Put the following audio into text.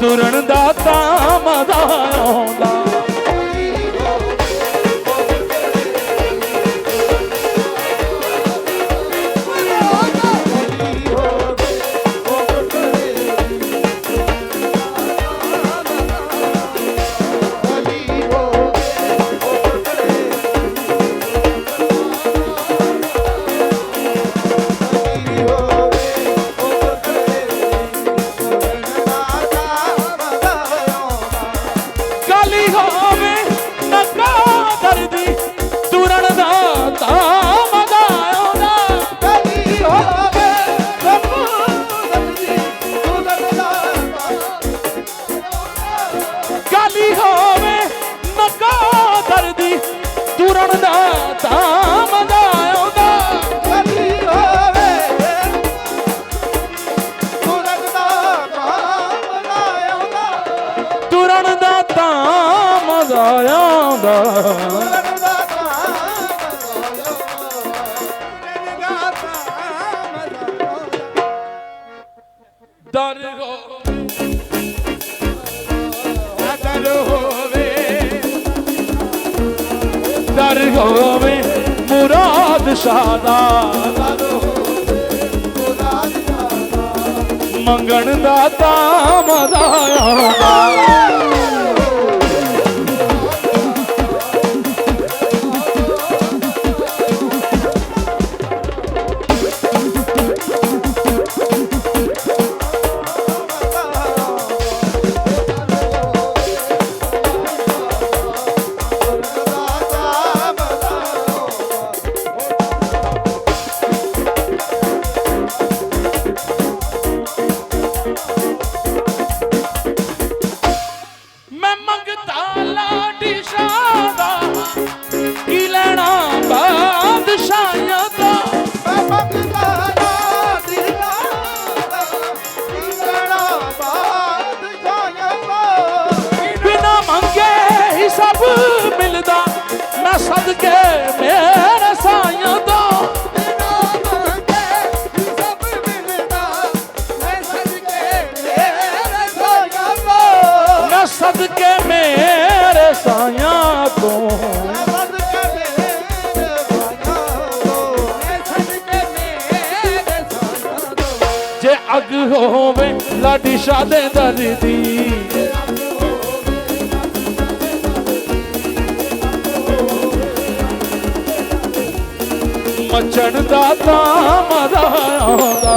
ਤੁਰਨ ਦਾ ਤਾਂ ਮਦਾ ਆਉਂਦਾ ਤੁਰਨ ਦਾ ਤਾਂ ਮਜ਼ਾ ਆਉਂਦਾ ਦਰ ਦਰ ਮੰਗਣ ਦਾ ਤਾਂ ਮਜ਼ਾ ਆਉਂਦਾ ਕੀ ਲੈਣਾ ਬਾਦਸ਼ਾਹਾਂ ਦਾ ਬਿਨਾ ਮੰਗੇ ਹੀ ਸਭ ਮਿਲਦਾ ਮੈਂ ਸਦਕੇ ਮੇਰੇ ਸਾਈਆਂ ਦਾ ਮੈਂ ਸਦਕੇ ਜੇ ਅਗ ਹੋਵੇ ਲਾਡੀ ਸ਼ਾਦੇ ਦਰਦੀ ਮਚਣ ਦਾ ਤਾਂ ਮਜ਼ਾ ਆਉਂਦਾ।